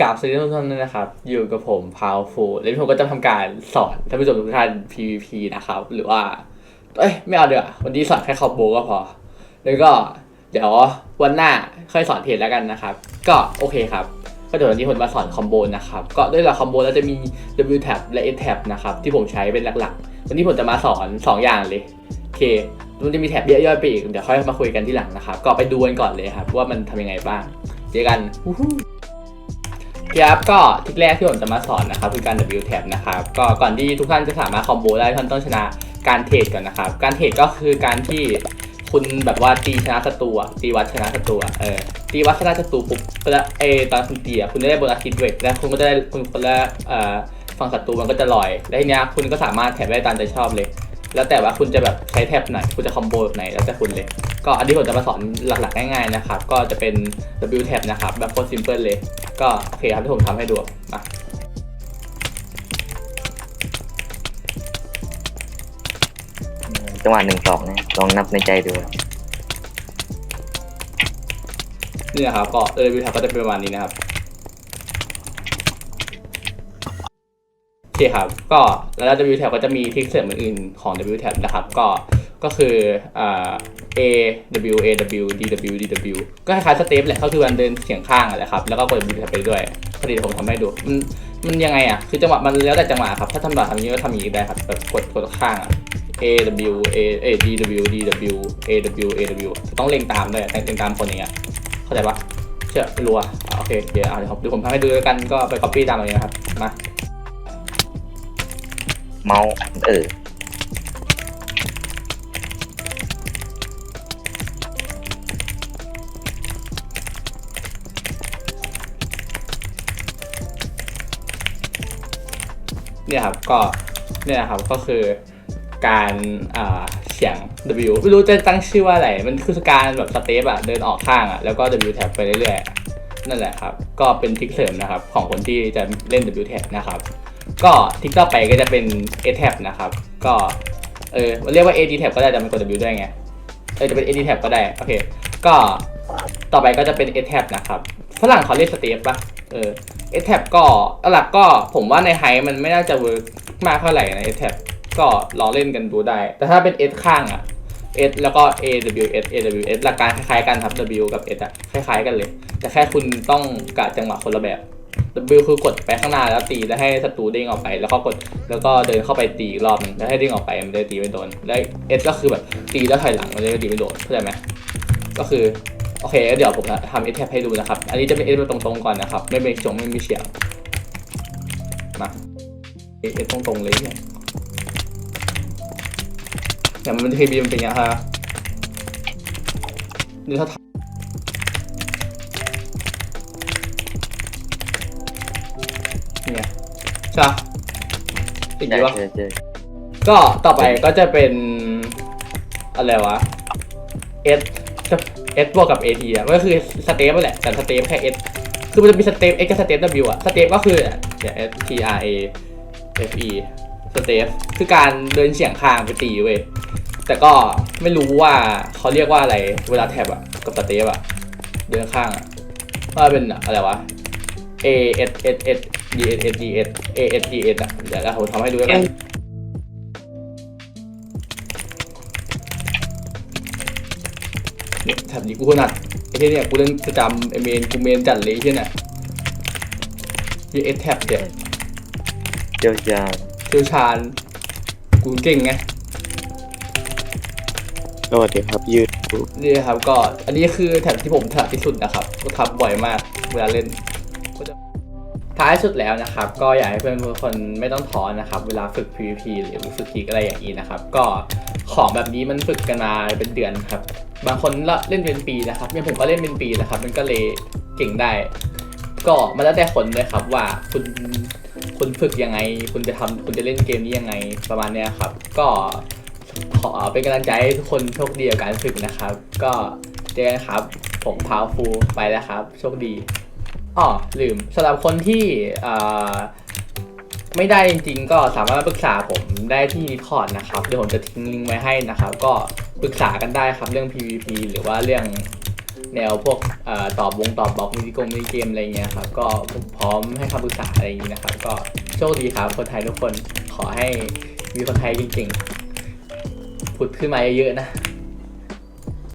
กราบสวัสดีทุกท่านด้วยนะครับ อยู่กับผมพาวฟูและผมก็จะทำการสอนท่านผู้ชมทุกท่าน PVP นะครับ หรือว่า เอ้ยไม่เอาเดี๋ยววันนี้สอนแค่คอมโบก็พอ แล้วก็เดี๋ยววันหน้าค่อยสอนเทรดแล้วกันนะครับ ก็โอเคครับ ก็เดี๋ยววันนี้ผมมาสอนคอมโบนะครับ ก็ด้วยหลักคอมโบแล้วจะมี W tab และ S tab นะครับที่ผมใช้เป็นหลักๆ วันนี้ผมจะมาสอน 2 อย่างเลยโอเคมันจะมีแท็บย่อยๆไปอีกเดี๋ยวค่อยมาคุยกันที่หลังนะครับ ก็ไปดูกันก่อนเลยครับว่ามันทำยังไงบ้าง เจอกันวู้ ครับก็ทริกแรกที่ผมจะมาสอนนะครับคือการ W tab นะครับก็ก่อนที่ทุกท่านจะสามารถคอมโบได้ท่านต้องชนะการเทรดก่อนนะครับ การเทรดก็คือการที่คุณแบบว่าตีชนะศัตรูอะตีวัดชนะศัตรูอะเออตีวัดชนะศัตรูปุ๊บก็จะเอตอนคุณตีอะคุณได้โบนัสคิดเวกแล้วคุณก็ได้คุณคนละเอ่อฝั่งศัตรูมันก็จะลอยแล้วทีเนี้ยคุณก็สามารถแถบได้ตามใจชอบเลย แล้วแต่ว่าคุณจะแบบใช้แท็บไหนคุณจะคอมโบแบบไหนแล้วแต่คุณเลย ก็อันนี้ผมจะมาสอนหลักๆง่ายๆนะครับ ก็จะเป็น W tab นะครับ แบบโคตรซิมเพิลเลย ก็โอเคครับที่ผมทำให้ดูมาจังหวะหนึ่งสองนะลองนับในใจดูนี่นะครับ ก็ W tab ก็จะเป็นประมาณนี้นะครับโอเคครับ ก็แล้ว W tab ก็จะมีทริคเสริมอื่นๆของ W tab นะครับ ก็ ก็คืออ่า A W A W D W D W ก็คล้ายๆสเต็ปแหละก็คือการเดินเฉียงข้างอะแหละครับ แล้วก็กด W tab ไปด้วยพอดีผมทำให้ดู มันมันยังไงอะ คือจังหวะมันแล้วแต่จังหวะครับ ถ้าทำแบบทำนี้ก็ทำอย่างนี้ได้ครับ แบบกดกดข้างอะ A W A A D W D W A W A W ต้องเล็งตามด้วยเล็งตามคนอย่างเงี้ย เข้าใจปะเชื่อรู้อะอะโอเค เดี๋ยวเดี๋ยวผมเดี๋ยวผมทำให้ดูด้วกัน ก็ไป copy ตามอย่างนี้นะครับ มา เมาส์เออ เนี่ยครับก็เนี่ยครับก็คือการเสียง W ไม่รู้จะตั้งชื่อว่าอะไร มันคือการแบบสเตปอะเดินออกข้างอะแล้วก็ W tab ไปเรื่อยๆ นั่นแหละครับ ก็เป็นทริคเสริมนะครับ ของคนที่จะเล่น W tab นะครับ ก็ทริคต่อไปก็จะเป็น A tab นะครับ ก็เออมันเรียกว่า AD tab ก็ได้แต่มันกด W ด้วยไง เออจะเป็น AD tab ก็ได้ โอเค ก็ต่อไปก็จะเป็น A tab นะครับ ฝรั่งเขาเรียกสเตปปะเออ เอทแท็บก็หลักก็ผมว่าในไฮมันไม่น่าจะเวิร์กมากเท่าไหร่นะเอทแท็บก็ลองเล่นกันดูได้ แต่ถ้าเป็นเอข้างอะเอแล้วก็ A W S A W S หลักการคล้ายๆกันครับ W กับ S อะคล้ายๆกันเลย แต่แค่คุณต้องกะจังหวะคนละแบบ W คือกดไปข้างหน้าแล้วตีแล้วให้ศัตรูเด้งออกไป แล้วก็กดแล้วก็เดินเข้าไปตีอีกรอบหนึงแล้วให้เด้งออกไปมันจะตีไม่โดนแล้ว S ก็คือแบบตีแล้วถอยหลังมันจะตีไม่โดนเข้าใจไหมก็คือ โอเคเดี๋ยวผมจะทำเอทแท็บให้ดูนะครับ อันนี้จะเป็นเอทตรงๆก่อนนะครับ ไม่มีจงไม่มีเฉียงมาเอทตรงๆเลยเนี่ยเนี่ยมันเคยมีมันเป็นอย่างไรฮะนี่ถ้าทำเนี่ยใช่ปะอีกใช่ดีวะใช่ใช่ก็ต่อไปก็จะเป็น อะไรวะ S S บวกกับ AT อะมันก็คือสเตปนั่นแหละแต่สเตปแค่ S คือมันจะมีสเตป X กับสเตป W อะสเตปก็คือเนี่ย S T R A F E สเตปคือการเดินเฉียงข้างไปตีเว้ยแต่ก็ไม่รู้ว่าเขาเรียกว่าอะไรเวลาแท็บอะกับสเตปอะเดินข้างอะว่าเป็นอะไรวะ A S S S D S S D S A S D S อะเดี๋ยวผมทำให้ดูแล้วกัน แถบนี้กูขนาดไอ้ที่เนี่ยกูเล่นประจำไอเมนกูเมนจัดเลยไอ้ที่เนี่ยที่เอสแท็บเนี่ยเจียวจานเชี่ยวชาญกูเก่งไงสวัสดีครับยืดนี่ครับก็อันนี้คือแท็บที่ผมถนัดที่สุดนะครับก็ทำบ่อยมากเวลาเล่นก็จะ ท้ายสุดแล้วนะครับ ก็อยากให้เพื่อนทุกคนไม่ต้องท้อนะครับ เวลาฝึก PVP หรือฝึกกีกอะไรอย่างนี้นะครับ ก็ของแบบนี้มันฝึกกันมาเป็นเดือนครับ บางคนเล่นเป็นปีนะครับอย่างผมก็เล่นเป็นปีนะครับ มันก็เลยเก่งได้ ก็มันแล้วแต่คนเลยครับว่าคุณคุณฝึกยังไง คุณจะทำคุณจะเล่นเกมนี้ยังไงประมาณเนี้ยครับ ก็ขอเป็นกำลังใจให้ทุกคนโชคดีกับการฝึกนะครับ ก็เจอกันครับ ผมพาวฟูไปแล้วครับ โชคดี อ๋อลืมสำหรับคนที่ไม่ได้จริงๆ ก็สามารถปรึกษาผมได้ที่ Discord นะครับ เดี๋ยวผมจะทิ้งลิงก์ไว้ให้นะครับ ก็ปรึกษากันได้ครับเรื่อง PVP หรือว่าเรื่องแนวพวกอตอบวงตอบบล็อกมินิกมินิเกมอะไรเงี้ยครับ ก็ผมพร้อมให้คำปรึกษาอะไรอย่างนี้นะครับ ก็โชคดีครับคนไทยทุกคนขอให้มีคนไทยจริงๆผุดขึ้นมาเยอะๆนะ